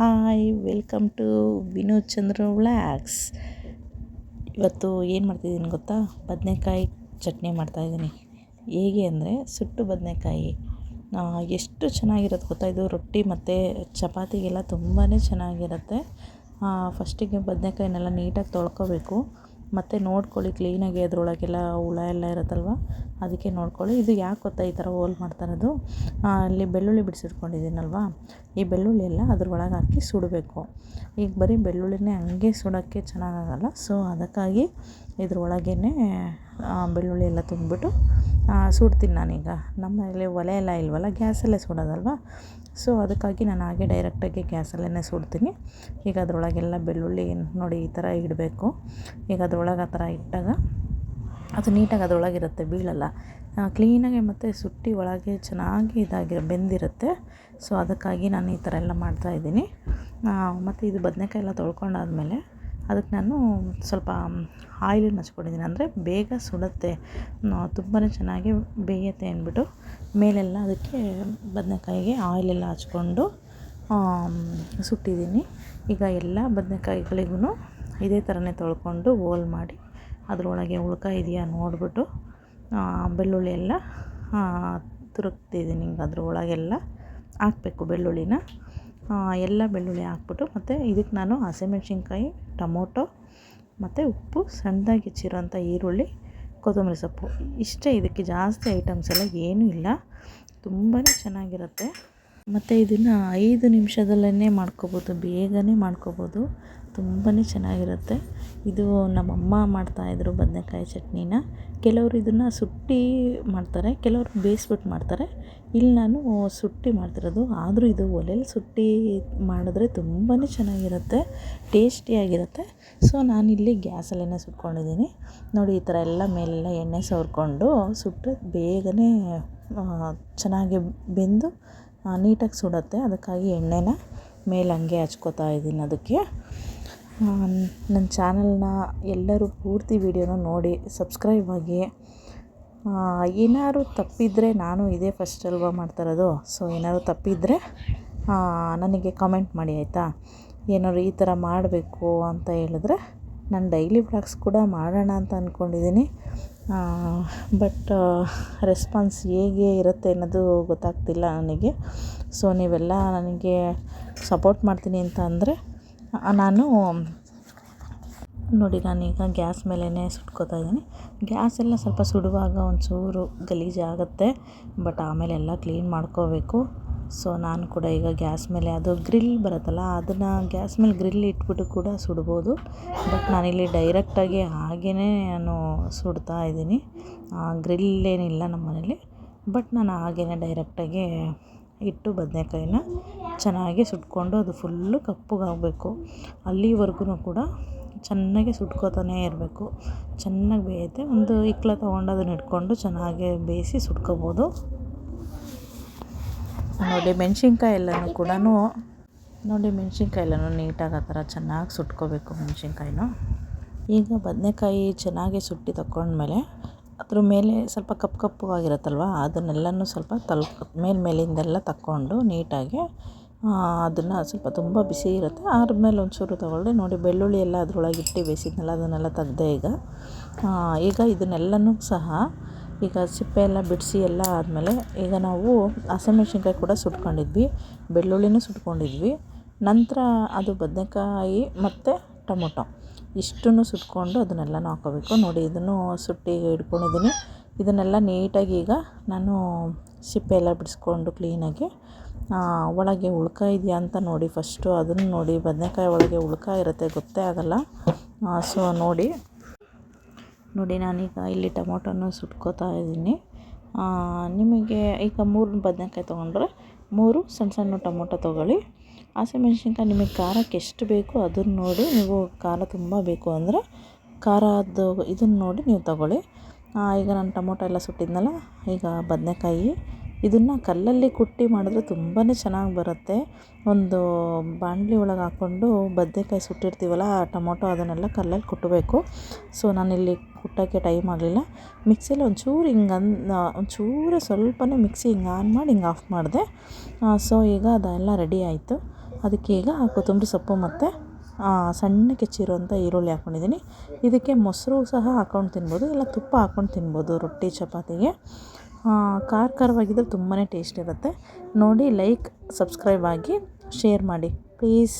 Hi, welcome to Vinod Chandra vlogs. ಇವತ್ತು ಏನು ಮಾಡ್ತಿದ್ದೀನಿ ಗೊತ್ತಾ? ಬದನೆಕಾಯಿ ಚಟ್ನಿ ಮಾಡ್ತಾಯಿದ್ದೀನಿ ಹೇಗೆ ಅಂದರೆ ಸುಟ್ಟು ಬದನೆಕಾಯಿ. ಎಷ್ಟು ಚೆನ್ನಾಗಿರುತ್ತೆ ಗೊತ್ತಾ? ಇದು ರೊಟ್ಟಿ ಮತ್ತು ಚಪಾತಿಗೆಲ್ಲ ತುಂಬಾ ಚೆನ್ನಾಗಿರುತ್ತೆ. ಫಸ್ಟಿಗೆ ಬದನೆಕಾಯಿನೆಲ್ಲ ನೀಟಾಗಿ ತೊಳ್ಕೊಬೇಕು. ಮತ್ತು ನೋಡ್ಕೊಳ್ಳಿ ಕ್ಲೀನಾಗಿ ಅದರೊಳಗೆಲ್ಲ ಹುಳ ಎಲ್ಲ ಇರುತ್ತಲ್ವ? ಅದಕ್ಕೆ ನೋಡ್ಕೊಳ್ಳಿ. ಇದು ಯಾಕೆ ಗೊತ್ತಾ ಈ ಥರ ಹೋಲ್ ಮಾಡ್ತಾ ಇರೋದು ಅಲ್ಲಿ ಬೆಳ್ಳುಳ್ಳಿ ಬಿಡಿಸಿಟ್ಕೊಂಡಿದ್ದೀನಲ್ವ? ಈ ಬೆಳ್ಳುಳ್ಳಿ ಎಲ್ಲ ಅದ್ರೊಳಗೆ ಹಾಕಿ ಸುಡಬೇಕು. ಈಗ ಬರೀ ಬೆಳ್ಳುಳ್ಳಿನೇ ಹಂಗೆ ಸುಡೋಕ್ಕೆ ಚೆನ್ನಾಗಾಗಲ್ಲ ಸೊ ಅದಕ್ಕಾಗಿ ಇದ್ರೊಳಗೇ ಬೆಳ್ಳುಳ್ಳಿ ಎಲ್ಲ ತುಂಬಿಬಿಟ್ಟು ಸುಡ್ತೀನಿ ನಾನೀಗ. ನಮ್ಮಲ್ಲಿ ಒಲೆ ಎಲ್ಲ ಇಲ್ವಲ್ಲ? ಗ್ಯಾಸಲ್ಲೇ ಸುಡೋದಲ್ವ? ಸೊ ಅದಕ್ಕಾಗಿ ನಾನು ಹಾಗೆ ಡೈರೆಕ್ಟಾಗಿ ಗ್ಯಾಸಲ್ಲೇ ಸುಡ್ತೀನಿ. ಈಗ ಅದರೊಳಗೆಲ್ಲ ಬೆಳ್ಳುಳ್ಳಿ ನೋಡಿ ಈ ಥರ ಇಡಬೇಕು. ಈಗ ಅದರೊಳಗೆ ಆ ಥರ ಇಟ್ಟಾಗ ಅದು ನೀಟಾಗಿ ಅದರೊಳಗಿರುತ್ತೆ, ಬೀಳಲ್ಲ. ಕ್ಲೀನಾಗಿ ಮತ್ತು ಸುಟ್ಟಿ ಒಳಗೆ ಚೆನ್ನಾಗಿ ಇದಾಗಿ ಬೆಂದಿರುತ್ತೆ. ಸೊ ಅದಕ್ಕಾಗಿ ನಾನು ಈ ಥರ ಎಲ್ಲ ಮಾಡ್ತಾಯಿದ್ದೀನಿ ಮತ್ತು ಇದು ಬದನೇಕಾಯಿ ಎಲ್ಲ ತೊಳ್ಕೊಂಡಾದ್ಮೇಲೆ ಅದಕ್ಕೆ ನಾನು ಸ್ವಲ್ಪ ಆಯಿಲನ್ನು ಹಚ್ಕೊಂಡಿದ್ದೀನಿ. ಅಂದರೆ ಬೇಗ ಸುಡುತ್ತೆ. ತುಂಬಾ ಚೆನ್ನಾಗಿ ಬೇಯುತ್ತೆ ಅಂದ್ಬಿಟ್ಟು ಮೇಲೆಲ್ಲ ಅದಕ್ಕೆ ಬದನೇಕಾಯಿಗೆ ಆಯಿಲೆಲ್ಲ ಹಚ್ಕೊಂಡು ಸುಟ್ಟಿದ್ದೀನಿ. ಈಗ ಎಲ್ಲ ಬದನೆಕಾಯಿಗಳಿಗೂ ಇದೇ ಥರನೇ ತೊಳ್ಕೊಂಡು ಹೋಲ್ ಮಾಡಿ ಅದರೊಳಗೆ ಉಳ್ಕ ಇದೆಯಾ ನೋಡಿಬಿಟ್ಟು ಬೆಳ್ಳುಳ್ಳಿ ಎಲ್ಲ ತುರುಕ್ತಿದ್ದೀನಿ. ಹಿಂಗೆ ಅದ್ರ ಒಳಗೆಲ್ಲ ಹಾಕ್ಬೇಕು ಬೆಳ್ಳುಳ್ಳಿನ. ಎಲ್ಲ ಬೆಳ್ಳುಳ್ಳಿ ಹಾಕ್ಬಿಟ್ಟು ಮತ್ತು ಇದಕ್ಕೆ ನಾನು ಹಸಿಮೆಣ್ಸಿನ್ಕಾಯಿ ಟೊಮೊಟೊ ಮತ್ತು ಉಪ್ಪು, ಸಣ್ಣದಾಗಿ ಹೆಚ್ಚಿರೋಂಥ ಈರುಳ್ಳಿ, ಕೊತ್ತಂಬರಿ ಸೊಪ್ಪು. ಇಷ್ಟೇ ಇದಕ್ಕೆ ಜಾಸ್ತಿ ಐಟಮ್ಸ್ ಎಲ್ಲ ಏನೂ ಇಲ್ಲ. ತುಂಬಾ ಚೆನ್ನಾಗಿರುತ್ತೆ. ಮತ್ತು ಇದನ್ನು ಐದು ನಿಮಿಷದಲ್ಲೇ ಮಾಡ್ಕೋಬೋದು, ಬೇಗನೆ ಮಾಡ್ಕೋಬೋದು. ತುಂಬಾ ಚೆನ್ನಾಗಿರುತ್ತೆ. ಇದು ನಮ್ಮಮ್ಮ ಮಾಡ್ತಾಯಿದ್ರು ಬದನೇಕಾಯಿ ಚಟ್ನಿನ. ಕೆಲವರು ಇದನ್ನು ಸುಟ್ಟಿ ಮಾಡ್ತಾರೆ, ಕೆಲವರು ಬೇಯಿಸ್ಬಿಟ್ಟು ಮಾಡ್ತಾರೆ. ಇಲ್ಲಿ ನಾನು ಸುಟ್ಟಿ ಮಾಡ್ತಿರೋದು, ಆದರೂ ಇದು ಒಲೆಯಲ್ಲಿ ಸುಟ್ಟಿ ಮಾಡಿದ್ರೆ ತುಂಬಾ ಚೆನ್ನಾಗಿರುತ್ತೆ ಟೇಸ್ಟಿಯಾಗಿರುತ್ತೆ ಸೊ, ನಾನಿಲ್ಲಿ ಗ್ಯಾಸಲ್ಲೇ ಸುಟ್ಕೊಂಡಿದ್ದೀನಿ. ನೋಡಿ, ಈ ಥರ ಎಲ್ಲ ಮೇಲೆಲ್ಲ ಎಣ್ಣೆ ಸವರ್ಕೊಂಡು ಸುಟ್ಟು ಬೇಗನೆ ಚೆನ್ನಾಗಿ ಬೆಂದು ನೀಟಾಗಿ ಸುಡುತ್ತೆ. ಅದಕ್ಕಾಗಿ ಎಣ್ಣೆನ ಮೇಲೆ ಹಂಗೆ ಹಚ್ಕೋತಾ ಇದ್ದೀನಿ ಅದಕ್ಕೆ. ನನ್ನ ಚಾನಲ್ನ ಎಲ್ಲರೂ ಪೂರ್ತಿ ವೀಡಿಯೋನ ನೋಡಿ ಸಬ್ಸ್ಕ್ರೈಬ್ ಆಗಿ. ಏನಾದ್ರು ತಪ್ಪಿದರೆ ನಾನು ಇದೇ ಫಸ್ಟ್ ಅಲ್ವಾ ಮಾಡ್ತಾರೋದು ಸೊ, ಏನಾದ್ರು ತಪ್ಪಿದರೆ ನನಗೆ ಕಮೆಂಟ್ ಮಾಡಿ, ಆಯಿತಾ? ಏನಾದ್ರು ಈ ಥರ ಮಾಡಬೇಕು ಅಂತ ಹೇಳಿದ್ರೆ ನಾನು ಡೈಲಿ ವ್ಲಾಗ್ಸ್ ಕೂಡ ಮಾಡೋಣ ಅಂತ ಅಂದ್ಕೊಂಡಿದ್ದೀನಿ ಬಟ್ ರೆಸ್ಪಾನ್ಸ್ ಹೇಗೆ ಇರುತ್ತೆ ಅನ್ನೋದು ಗೊತ್ತಾಗ್ತಿಲ್ಲ ನನಗೆ. ಸೊ, ನೀವೆಲ್ಲ ನನಗೆ ಸಪೋರ್ಟ್ ಮಾಡ್ತೀನಿ ಅಂತ ಅಂದರೆ ನಾನು ನೋಡಿ ನಾನೀಗ ಗ್ಯಾಸ್ ಮೇಲೇ ಸುಟ್ಕೋತಾ ಇದ್ದೀನಿ. ಗ್ಯಾಸ್ ಎಲ್ಲ ಸ್ವಲ್ಪ ಸುಡುವಾಗ ಒಂಚೂರು ಗಲೀಜಾಗುತ್ತೆ, ಬಟ್ ಆಮೇಲೆ ಎಲ್ಲ ಕ್ಲೀನ್ ಮಾಡ್ಕೋಬೇಕು. ಸೊ ನಾನು ಕೂಡ ಈಗ ಗ್ಯಾಸ್ ಮೇಲೆ ಅದು ಗ್ರಿಲ್ ಬರುತ್ತಲ್ಲ, ಅದನ್ನು ಗ್ಯಾಸ್ ಮೇಲೆ ಗ್ರಿಲ್ ಇಟ್ಬಿಟ್ಟು ಕೂಡ ಸುಡ್ಬೋದು. ಬಟ್ ನಾನಿಲ್ಲಿ ಡೈರೆಕ್ಟಾಗಿ ಹಾಗೆಯೇ ನಾನು ಸುಡ್ತಾ ಇದ್ದೀನಿ. ಗ್ರಿಲ್ ಏನಿಲ್ಲ ನಮ್ಮ ಮನೇಲಿ ಬಟ್ ನಾನು ಹಾಗೆಯೇ ಡೈರೆಕ್ಟಾಗಿ ಇಟ್ಟು ಬದನೇಕಾಯಿನ ಚೆನ್ನಾಗಿ ಸುಟ್ಕೊಂಡು ಅದು ಫುಲ್ಲು ಕಪ್ಪಗಾಗಬೇಕು. ಅಲ್ಲಿವರೆಗೂ ಕೂಡ ಚೆನ್ನಾಗಿ ಸುಟ್ಕೋತಾನೆ ಇರಬೇಕು. ಚೆನ್ನಾಗಿ ಬೇಯುತ್ತೆ. ಒಂದು ಇಕ್ಳ ತೊಗೊಂಡು ಅದನ್ನ ಇಟ್ಕೊಂಡು ಚೆನ್ನಾಗಿ ಬೇಯಿಸಿ ಸುಟ್ಕೋಬೋದು. ನೋಡಿ ಮೆಣ್ಸಿನ್ಕಾಯಿ ಎಲ್ಲನೂ ಕೂಡ ನೋಡಿ ಮೆಣ್ಸಿನ್ಕಾಯಿ ಎಲ್ಲನೂ ನೀಟಾಗಿ ಆ ಥರ ಚೆನ್ನಾಗಿ ಸುಟ್ಕೋಬೇಕು ಮೆಣ್ಸಿನ್ಕಾಯಿನೂ. ಈಗ ಬದನೆಕಾಯಿ ಚೆನ್ನಾಗಿ ಸುಟ್ಟಿ ತಗೊಂಡ್ಮೇಲೆ ಅದ್ರ ಮೇಲೆ ಸ್ವಲ್ಪ ಕಪ್ಪು ಕಪ್ಪಗಾಗಿರುತ್ತಲ್ವ, ಅದನ್ನೆಲ್ಲನೂ ಸ್ವಲ್ಪ ತಲ್, ಮೇಲೆ ಮೇಲಿಂದೆಲ್ಲ ತಕ್ಕೊಂಡು ನೀಟಾಗಿ ಅದನ್ನು ಸ್ವಲ್ಪ ತುಂಬ ಬಿಸಿ ಇರುತ್ತೆ. ಆದ್ಮೇಲೆ ಒಂಚೂರು ತೊಗೊಳ್ಳಿ, ನೋಡಿ ಬೆಳ್ಳುಳ್ಳಿ ಎಲ್ಲ ಅದರೊಳಗೆ ಇಟ್ಟು ಬೇಯಿಸಿದ್ನಲ್ಲ, ಅದನ್ನೆಲ್ಲ ತೆಗ್ದೆ ಈಗ. ಈಗ ಇದನ್ನೆಲ್ಲನೂ ಸಹ ಈಗ ಸಿಪ್ಪೆ ಎಲ್ಲ ಬಿಡಿಸಿ ಎಲ್ಲ ಆದಮೇಲೆ ಈಗ ನಾವು ಹಸಿಮೆಣ್ಸಿನ್ಕಾಯಿ ಕೂಡ ಸುಟ್ಕೊಂಡಿದ್ವಿ, ಬೆಳ್ಳುಳ್ಳಿನೂ ಸುಟ್ಕೊಂಡಿದ್ವಿ. ನಂತರ ಅದು ಬದನೆಕಾಯಿ ಮತ್ತು ಟೊಮೊಟೊ ಇಷ್ಟನ್ನು ಸುಟ್ಕೊಂಡು ಅದನ್ನೆಲ್ಲ ಹಾಕೋಬೇಕು. ನೋಡಿ, ಇದನ್ನು ಸುಟ್ಟಿ ಇಟ್ಕೊಂಡಿದ್ದೀನಿ. ಇದನ್ನೆಲ್ಲ ನೀಟಾಗಿ ಈಗ ನಾನು ಸಿಪ್ಪೆ ಎಲ್ಲ ಬಿಡಿಸ್ಕೊಂಡು ಕ್ಲೀನಾಗಿ ಒಳಗೆ ಉಳ್ಕ ಇದೆಯಾ ಅಂತ ನೋಡಿ. ಫಸ್ಟು ಅದನ್ನು ನೋಡಿ, ಬದನೆಕಾಯಿ ಒಳಗೆ ಉಳ್ಕ ಇರುತ್ತೆ ಗೊತ್ತೇ ಆಗೋಲ್ಲ. ಸೊ ನೋಡಿ. ನೋಡಿ, ನಾನೀಗ ಇಲ್ಲಿ ಟೊಮೊಟೊನ ಸುಟ್ಕೋತಾ ಇದ್ದೀನಿ. ನಿಮಗೆ ಈಗ ಮೂರು ಬದನೆಕಾಯಿ ತೊಗೊಂಡ್ರೆ ಮೂರು ಸಣ್ಣ ಸಣ್ಣ ಟೊಮೊಟೊ ತೊಗೊಳ್ಳಿ. ಹಸಿಮೆಣ್ಸಿನ್ಕಾಯಿ ನಿಮಗೆ ಖಾರಕ್ಕೆ ಎಷ್ಟು ಬೇಕು ಅದನ್ನು ನೋಡಿ, ನೀವು ಖಾರ ತುಂಬ ಬೇಕು ಅಂದರೆ ಖಾರದ್ದು ಇದನ್ನು ನೋಡಿ ನೀವು ತೊಗೊಳ್ಳಿ. ಈಗ ನಾನು ಟೊಮೊಟೊ ಎಲ್ಲ ಸುಟ್ಟಿದ್ನಲ್ಲ, ಈಗ ಬದನೇಕಾಯಿ ಇದನ್ನು ಕಲ್ಲಲ್ಲಿ ಕುಟ್ಟಿ ಮಾಡಿದ್ರೆ ತುಂಬಾ ಚೆನ್ನಾಗಿ ಬರುತ್ತೆ. ಒಂದು ಬಾಣಲಿ ಒಳಗೆ ಹಾಕ್ಕೊಂಡು ಬದನೇಕಾಯಿ ಸುಟ್ಟಿರ್ತೀವಲ್ಲ, ಆ ಟೊಮೊಟೊ ಅದನ್ನೆಲ್ಲ ಕಲ್ಲಲ್ಲಿ ಕುಟ್ಟಬೇಕು ಸೊ, ನಾನಿಲ್ಲಿ ಕುಟ್ಟೋಕ್ಕೆ ಟೈಮ್ ಆಗಲಿಲ್ಲ. ಮಿಕ್ಸಿಲಿ ಒಂಚೂರು ಹಿಂಗೆ ಅನ್ ಒಂಚೂರು ಸ್ವಲ್ಪನೇ ಮಿಕ್ಸಿ ಹಿಂಗೆ ಆನ್ ಮಾಡಿ ಹಿಂಗೆ ಆಫ್ ಮಾಡಿದೆ. ಸೊ, ಈಗ ಅದೆಲ್ಲ ರೆಡಿ ಆಯಿತು. ಅದಕ್ಕೆ ಈಗ ಕೊತ್ತಂಬರಿ ಸೊಪ್ಪು ಮತ್ತು ಸಣ್ಣ ಕೆಚ್ಚಿರುವಂಥ ಈರುಳ್ಳಿ ಹಾಕ್ಕೊಂಡಿದ್ದೀನಿ ಇದಕ್ಕೆ ಮೊಸರು ಸಹ ಹಾಕ್ಕೊಂಡು ತಿನ್ಬೋದು, ಇಲ್ಲ ತುಪ್ಪ ಹಾಕ್ಕೊಂಡು ತಿನ್ಬೋದು ರೊಟ್ಟಿ, ಚಪಾತಿಗೆ. ಖಾರ ಖಾರವಾಗಿದ್ದರೆ ತುಂಬಾ ಟೇಸ್ಟ್ ಇರುತ್ತೆ. ನೋಡಿ ಲೈಕ್ ಸಬ್ಸ್ಕ್ರೈಬ್ ಆಗಿ ಶೇರ್ ಮಾಡಿ ಪ್ಲೀಸ್